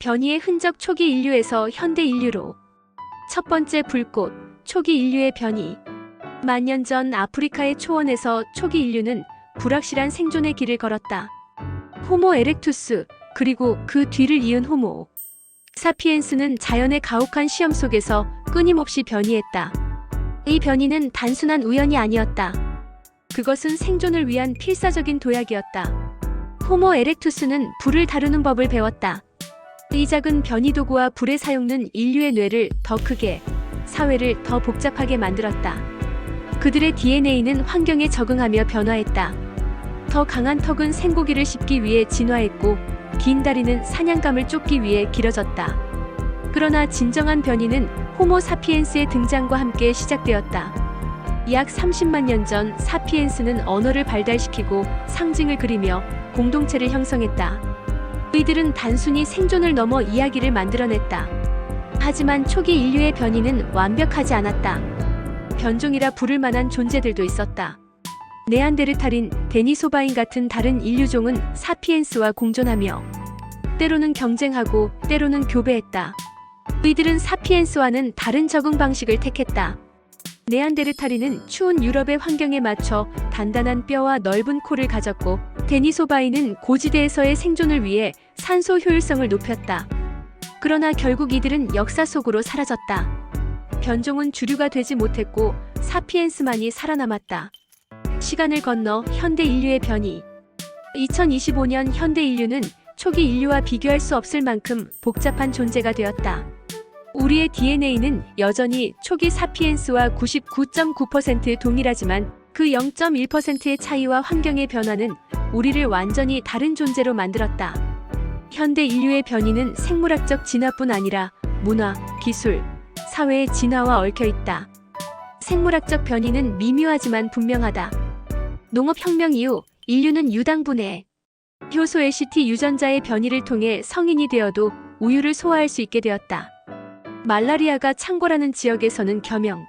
변이의 흔적 초기 인류에서 현대 인류로. 첫 번째 불꽃, 초기 인류의 변이. 만년 전 아프리카의 초원에서 초기 인류는 불확실한 생존의 길을 걸었다. 호모 에렉투스, 그리고 그 뒤를 이은 호모. 사피엔스는 자연의 가혹한 시험 속에서 끊임없이 변이했다. 이 변이는 단순한 우연이 아니었다. 그것은 생존을 위한 필사적인 도약이었다. 호모 에렉투스는 불을 다루는 법을 배웠다. 이 작은 변이 도구와 불의 사용은 인류의 뇌를 더 크게, 사회를 더 복잡하게 만들었다. 그들의 DNA는 환경에 적응하며 변화했다. 더 강한 턱은 생고기를 씹기 위해 진화했고, 긴 다리는 사냥감을 쫓기 위해 길어졌다. 그러나 진정한 변이는 호모 사피엔스의 등장과 함께 시작되었다. 약 30만 년 전 사피엔스는 언어를 발달시키고 상징을 그리며 공동체를 형성했다. 이들은 단순히 생존을 넘어 이야기를 만들어냈다. 하지만 초기 인류의 변이는 완벽하지 않았다. 변종이라 부를 만한 존재들도 있었다. 네안데르탈인, 데니소바인 같은 다른 인류종은 사피엔스와 공존하며 때로는 경쟁하고 때로는 교배했다. 이들은 사피엔스와는 다른 적응 방식을 택했다. 네안데르탈인은 추운 유럽의 환경에 맞춰 단단한 뼈와 넓은 코를 가졌고 데니소바인은 고지대에서의 생존을 위해 산소 효율성을 높였다. 그러나 결국 이들은 역사 속으로 사라졌다. 변종은 주류가 되지 못했고 사피엔스만이 살아남았다. 시간을 건너 현대 인류의 변이. 2025년 현대 인류는 초기 인류와 비교할 수 없을 만큼 복잡한 존재가 되었다. 우리의 DNA는 여전히 초기 사피엔스와 99.9% 동일하지만 그 0.1%의 차이와 환경의 변화는 우리를 완전히 다른 존재로 만들었다. 현대 인류의 변이는 생물학적 진화뿐 아니라 문화, 기술, 사회의 진화와 얽혀 있다. 생물학적 변이는 미묘하지만 분명하다. 농업혁명 이후 인류는 유당분해, 효소 LCT 유전자의 변이를 통해 성인이 되어도 우유를 소화할 수 있게 되었다. 말라리아가 창궐하는 지역에서는 겸용,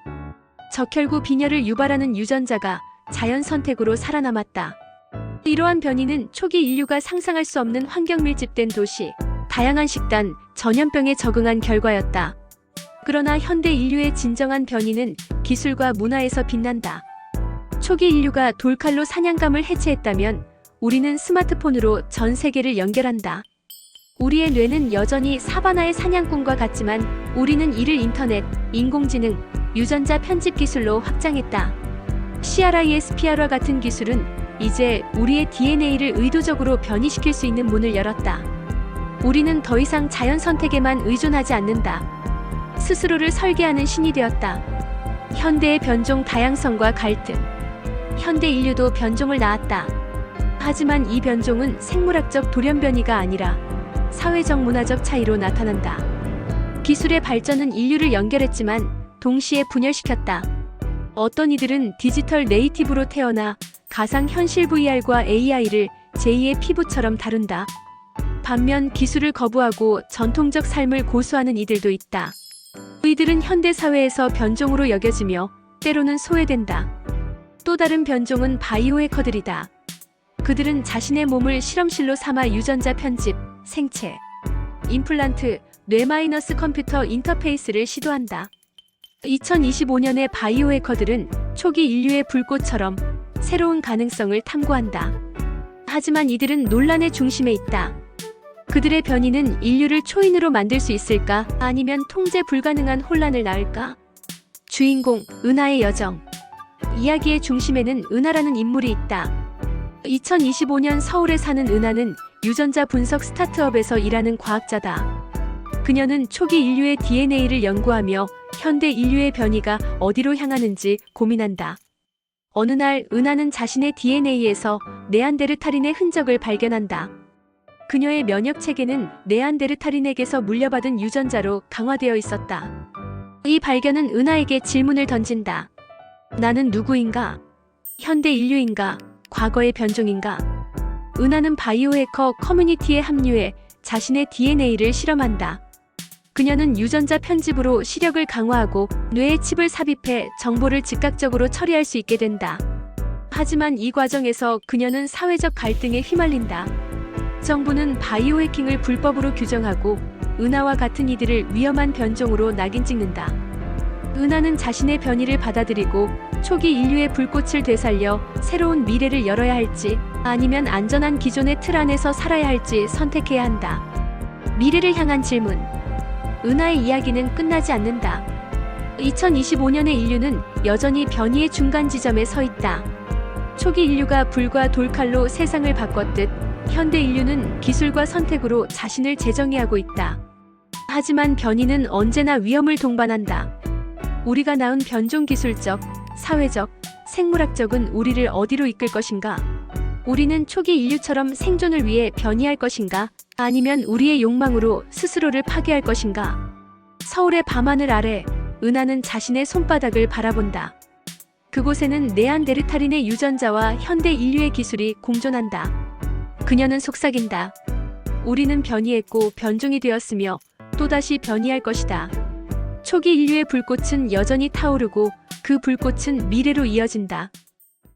적혈구 빈혈을 유발하는 유전자가 자연 선택으로 살아남았다. 이러한 변이는 초기 인류가 상상할 수 없는 환경 밀집된 도시, 다양한 식단, 전염병에 적응한 결과였다. 그러나 현대 인류의 진정한 변이는 기술과 문화에서 빛난다. 초기 인류가 돌칼로 사냥감을 해체했다면 우리는 스마트폰으로 전 세계를 연결한다. 우리의 뇌는 여전히 사바나의 사냥꾼과 같지만 우리는 이를 인터넷, 인공지능, 유전자 편집 기술로 확장했다. CRISPR와 같은 기술은 이제 우리의 DNA를 의도적으로 변이시킬 수 있는 문을 열었다. 우리는 더 이상 자연 선택에만 의존하지 않는다. 스스로를 설계하는 신이 되었다. 현대의 변종 다양성과 갈등. 현대 인류도 변종을 낳았다. 하지만 이 변종은 생물학적 돌연변이가 아니라 사회적 문화적 차이로 나타난다. 기술의 발전은 인류를 연결했지만 동시에 분열시켰다. 어떤 이들은 디지털 네이티브로 태어나 가상 현실 VR과 AI를 제2의 피부처럼 다룬다. 반면 기술을 거부하고 전통적 삶을 고수하는 이들도 있다. 이들은 현대 사회에서 변종으로 여겨지며 때로는 소외된다. 또 다른 변종은 바이오 해커들이다. 그들은 자신의 몸을 실험실로 삼아 유전자 편집, 생체, 임플란트, 뇌 마이너스 컴퓨터 인터페이스를 시도한다. 2025년의 바이오 해커들은 초기 인류의 불꽃처럼 새로운 가능성을 탐구한다. 하지만 이들은 논란의 중심에 있다. 그들의 변이는 인류를 초인으로 만들 수 있을까? 아니면 통제 불가능한 혼란을 낳을까? 주인공, 은하의 여정. 이야기의 중심에는 은하라는 인물이 있다. 2025년 서울에 사는 은하는 유전자 분석 스타트업에서 일하는 과학자다. 그녀는 초기 인류의 DNA를 연구하며 현대 인류의 변이가 어디로 향하는지 고민한다. 어느 날 은하는 자신의 DNA에서 네안데르탈인의 흔적을 발견한다. 그녀의 면역 체계는 네안데르탈인에게서 물려받은 유전자로 강화되어 있었다. 이 발견은 은하에게 질문을 던진다. 나는 누구인가? 현대 인류인가? 과거의 변종인가? 은하는 바이오 해커 커뮤니티에 합류해 자신의 DNA를 실험한다. 그녀는 유전자 편집으로 시력을 강화하고 뇌에 칩을 삽입해 정보를 즉각적으로 처리할 수 있게 된다. 하지만 이 과정에서 그녀는 사회적 갈등에 휘말린다. 정부는 바이오 해킹을 불법으로 규정하고 은하와 같은 이들을 위험한 변종으로 낙인 찍는다. 은하는 자신의 변이를 받아들이고 초기 인류의 불꽃을 되살려 새로운 미래를 열어야 할지 아니면 안전한 기존의 틀 안에서 살아야 할지 선택해야 한다. 미래를 향한 질문. 은하의 이야기는 끝나지 않는다. 2025년의 인류는 여전히 변이의 중간 지점에 서 있다. 초기 인류가 불과 돌칼로 세상을 바꿨듯 현대 인류는 기술과 선택으로 자신을 재정의하고 있다. 하지만 변이는 언제나 위험을 동반한다. 우리가 낳은 변종 기술적, 사회적, 생물학적은 우리를 어디로 이끌 것인가? 우리는 초기 인류처럼 생존을 위해 변이할 것인가? 아니면 우리의 욕망으로 스스로를 파괴할 것인가? 서울의 밤하늘 아래 은하는 자신의 손바닥을 바라본다. 그곳에는 네안데르탈인의 유전자와 현대 인류의 기술이 공존한다. 그녀는 속삭인다. 우리는 변이했고 변종이 되었으며 또다시 변이할 것이다. 초기 인류의 불꽃은 여전히 타오르고 그 불꽃은 미래로 이어진다.